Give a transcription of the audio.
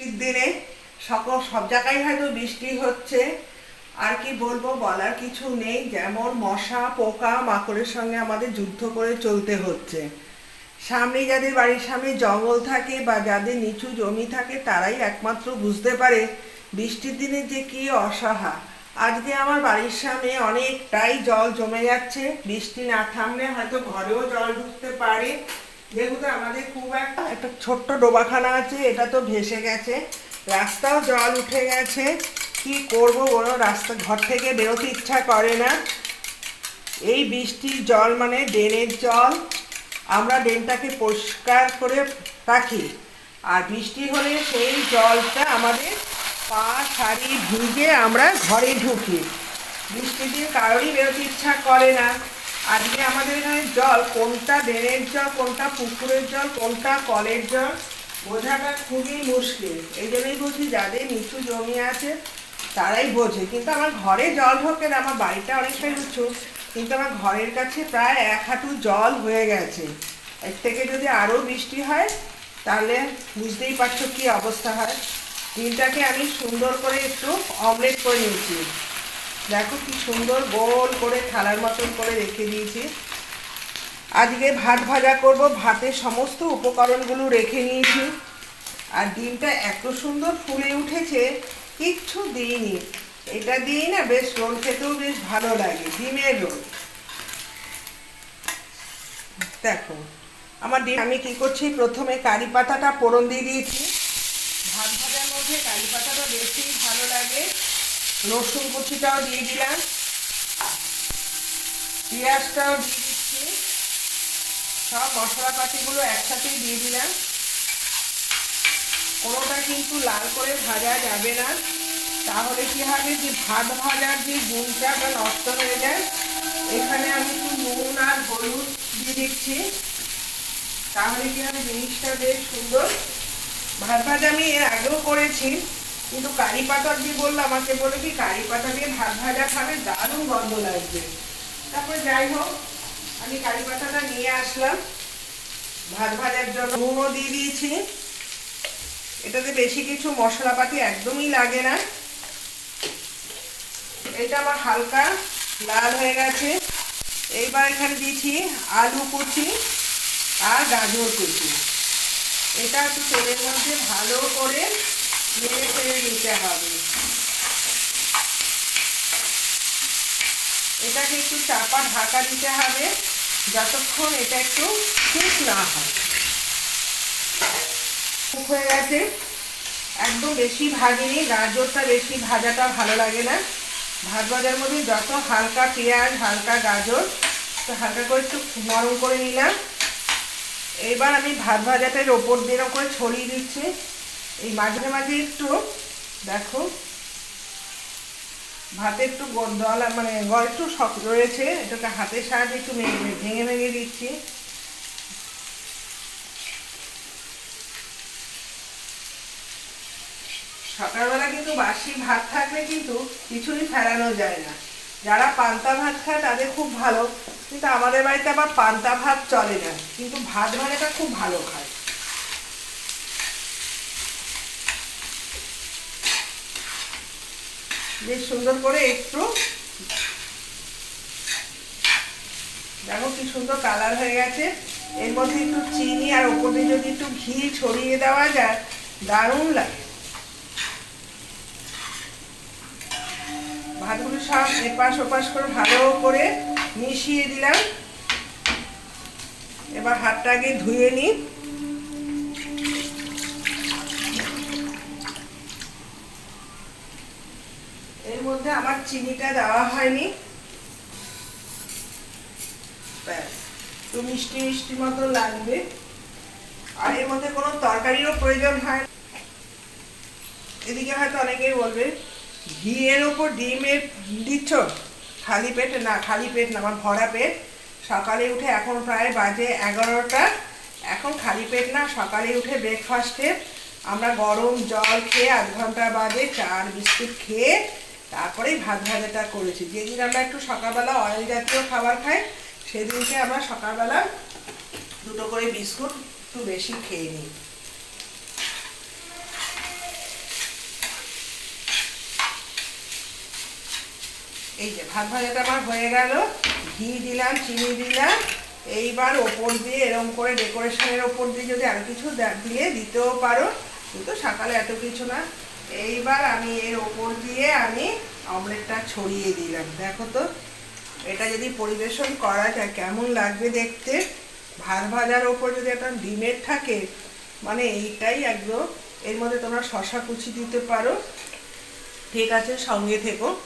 বৃষ্টির দিনে সকল সব জায়গায় হয়তো বৃষ্টি হচ্ছে। আর কি বলব, বলার কিছু নেই। যেমন মশা, পোকা, মাকড়ের সঙ্গে আমাদের যুদ্ধ করে চলতে হচ্ছে। সামনে যাদের বাড়ির সামনে জঙ্গল থাকে বা যাদের নিচু জমি থাকে, তারাই একমাত্র বুঝতে পারে বৃষ্টির দিনে যে কি অসহা আজকে আমার বাড়ির সামনে অনেকটাই জল জমে যাচ্ছে। বৃষ্টি না থামলে হয়তো ঘরেও জল ঢুকতে পারে। যেহেতু আমাদের খুব একটা একটা ছোট্ট ডোবাখানা আছে, এটা তো ভেসে গেছে। রাস্তাও জল উঠে গেছে। কি করব বলো রাস্তা ঘর থেকে বেরোতে ইচ্ছা করে না। এই বৃষ্টির জল মানে ড্রেনের জল। আমরা ড্রেনটাকে পরিষ্কার করে রাখি। আর বৃষ্টি হলে সেই জলটা আমাদের পা শাড়ি ভিজে আমরা ঘরে ঢুকি। বৃষ্টি দিয়ে কারোরই বেরোতে ইচ্ছা করে না। আজকে আমাদের এখানে জল, কোনটা ড্রেনের জল, কোনটা পুকুরের জল, কোনটা কলের জল, বোঝাটা খুবই মুশকিল। এই জন্যই বলছি, যাদের নিচু জমি আছে, তারাই বোঝে। কিন্তু আমার ঘরে জল ঢোকে না, আমার বাড়িটা অনেকটাই উঁচু কিন্তু আমার ঘরের কাছে প্রায় এক হাঁটু জল হয়ে গেছে। এর থেকে যদি আরও বৃষ্টি হয়, তাহলে বুঝতেই পারছ কি অবস্থা হয়। ডিমটাকে আমি সুন্দর করে একটু অমলেট করে নিয়েছি। দেখো কি সুন্দর গোল করে থালার মতন করে রেখে দিয়েছি। আজকে ভাত ভাজা করব, ভাতের সমস্ত উপকরণগুলো রেখে নিয়েছি। আর ডিমটা এত সুন্দর ফুলে উঠেছে, কিচ্ছু দিইনি। এটা দিই না বেশ রোল খেতেও বেশ ভালো লাগে, ডিমের রোল। দেখো, আমার ডিম আমি কি করছি, প্রথমে কারি পাতাটা পোড়ন দিয়ে দিয়েছি। ভাত ভাজার মধ্যে কারি পাতাটা বেশি ভালো লাগে। রসুন কুচিটাও দিয়ে দিলাম। পেঁয়াজটাও দিয়ে দিচ্ছি। সব মশলাপাতিগুলো একসাথেই দিয়ে দিলাম। কোনোটা কিন্তু লাল করে ভাজা যাবে না। তাহলে কি হবে যে ভাত ভাজার যে গুণটা নষ্ট হয়ে যায়, এখানে আমি একটু নুন আর হলুদ দিয়ে দিচ্ছি। তাহলে কি হবে, জিনিসটা বেশ সুন্দর। ভাত ভাজা আমি এর আগেও করেছি। কিন্তু কারি পাতা দিয়ে বলল আমাকে বলে কি কারি পাতা দিয়ে ভাত ভাজা খাবে? দারুণ গন্ধ লাগবে তারপরে যাই হোক, আমি কারি পাতাটা নিয়ে আসলাম। ভাত ভাজার জন্য নুনও দিয়ে দিয়েছি। এটাতে বেশি কিছু মশলাপাতি একদমই লাগে না। এটা আমার হালকা লাল হয়ে গেছে। এইবার এখানে দিয়েছি আলু কুচি আর গাজর কুচি। এটা একটু তেলের মধ্যে ভালো করে নেড়ে ফেড়ে নিতে হবে এটাকে একটু চাপা ঢাকা দিতে হবে, যতক্ষণ এটা একটু ঠিক না হয়। হয়ে গেছে। একদম বেশি ভাজিনি, গাজরটা বেশি ভাজাটা ভালো লাগে না। ভাত ভাজার মধ্যে যত হালকা পেঁয়াজ, হালকা গাজর তো হালকা করে একটু নরম করে নিলাম। এবার আমি ভাত ভাজাটার ওপর দিয়ে করে ছড়িয়ে দিচ্ছি। এই মাঝে মাঝে একটু, দেখো, ভাতে একটু দলা মানে গড় একটু শক্ত রয়েছে, এটাকে হাতের সাহায্যে একটু ভেঙে ভেঙে দিচ্ছি। সকালবেলা কিন্তু বাসি ভাত থাকলে কিন্তু কিছুই ফেরানো যায় না। যারা পান্তা ভাত খায় তাদের খুব ভালো, কিন্তু আমাদের বাড়িতে আবার পান্তা ভাত চলে না, কিন্তু ভাত ভাজাটা খুব ভালো খায়। বেশ সুন্দর করে একটু দেখো কি সুন্দর কালার হয়ে গেছে। এর মধ্যে একটু চিনি আর ওপরে যদি একটু ঘি ছড়িয়ে দেওয়া যায়, দারুণ লাগে। ভাতগুলো সব এপাশ ওপাশ করে ভালো করে মিশিয়ে দিলাম। এবার হাতটা আগে ধুয়ে নিই এর মধ্যে আমার চিনিটা দেওয়া হয়নি। মিষ্টি মিষ্টি মতো লাগবে। আর এর মধ্যে কোনো তরকারিরও প্রয়োজন হয় এদিকে হয়তো অনেকেই বলবে ওপর ডিমের দিচ্ছ? খালি পেট? না, খালি পেট না, আমার ভরা পেট। সকালে উঠে এখন প্রায় বাজে এগারোটা। এখন খালি পেট না, সকালে উঠে ব্রেকফাস্টে আমরা গরম জল খেয়ে আধ ঘণ্টা বাদে চার বিস্কুট খেয়ে তারপরেই ভাত ভাজাটা করেছি। যেদিন আমরা একটু সকালবেলা অয়েল জাতীয় খাবার খাই, সেদিনকে আমরা সকালবেলা দুটো করে বিস্কুট একটু বেশি খেয়ে নিই। এই যে ভাত ভাজাটা আমার হয়ে গেল। ঘি দিলাম, চিনি দিলাম। এইবার ওপর দিয়ে এরম করে ডেকোরেশনের ওপর দিয়ে যদি আরও কিছু দিয়ে দিতেও পারো, কিন্তু সকালে এত কিছু না। এইবার আমি এর ওপর দিয়ে আমি অমলেটটা ছড়িয়ে দিলাম। দেখো তো, এটা যদি পরিবেশন করা যায়, কেমন লাগবে দেখতে? ভাত ভাজার ওপর যদি একটা ডিমের থাকে মানে এইটাই একদম, এর মধ্যে তোমরা শশা কুচি দিতে পারো। ঠিক আছে, সঙ্গে থেকো।